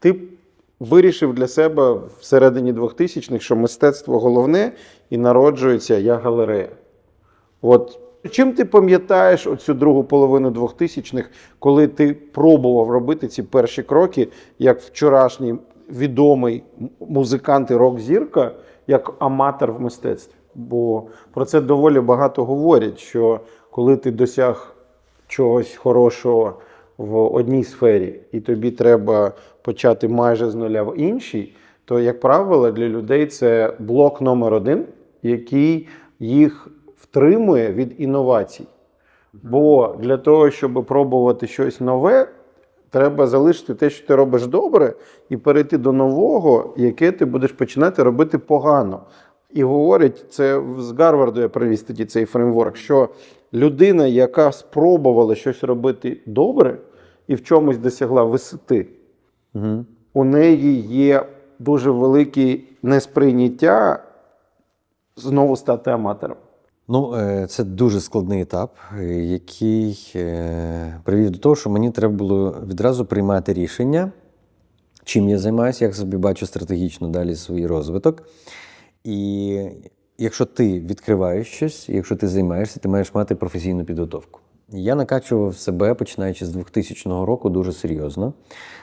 ти вирішив для себе всередині 2000-х, що мистецтво головне і народжується як галерея. От чим ти пам'ятаєш оцю другу половину 2000-х, коли ти пробував робити ці перші кроки, як вчорашній відомий музикант і рок-зірка, як аматор в мистецтві? Бо про це доволі багато говорять, що коли ти досяг чогось хорошого в одній сфері, і тобі треба почати майже з нуля в іншій, то, як правило, для людей це блок номер один, який їх втримує від інновацій. Бо для того, щоб пробувати щось нове, треба залишити те, що ти робиш добре, і перейти до нового, яке ти будеш починати робити погано. І говорять, це з Гарварду я привіз тоді цей фреймворк, що людина, яка спробувала щось робити добре і в чомусь досягла висоти, Угу. у неї є дуже велике несприйняття знову стати аматором. Ну, е, це дуже складний етап, е, який е, привів до того, що мені треба було відразу приймати рішення, чим я займаюся, як собі бачу стратегічно далі свій розвиток. І якщо ти відкриваєш щось, якщо ти займаєшся, ти маєш мати професійну підготовку. Я накачував себе, починаючи з 2000 року, дуже серйозно.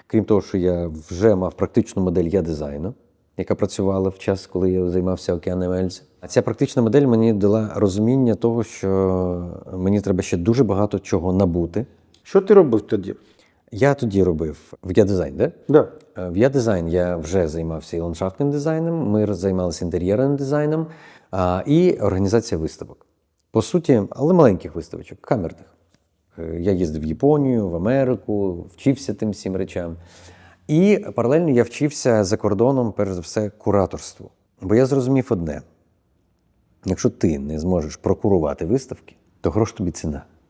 Крім того, що я вже мав практичну модель я дизайну, яка працювала в час, коли я займався океаном Ельзи. А ця практична модель мені дала розуміння того, що мені треба ще дуже багато чого набути. Що ти робив тоді? Я тоді робив в я дизайн, де? Да. Е, В я дизайн я вже займався і ландшафтним дизайном, ми займалися інтер'єрним дизайном і організація виставок. По суті, але маленьких виставочок, камерних. Е, Я їздив в Японію, в Америку, вчився тим всім речам. І паралельно я вчився за кордоном, перш за все, кураторству. Бо я зрозумів одне: якщо ти не зможеш прокурувати виставки, то грош тобі ціна.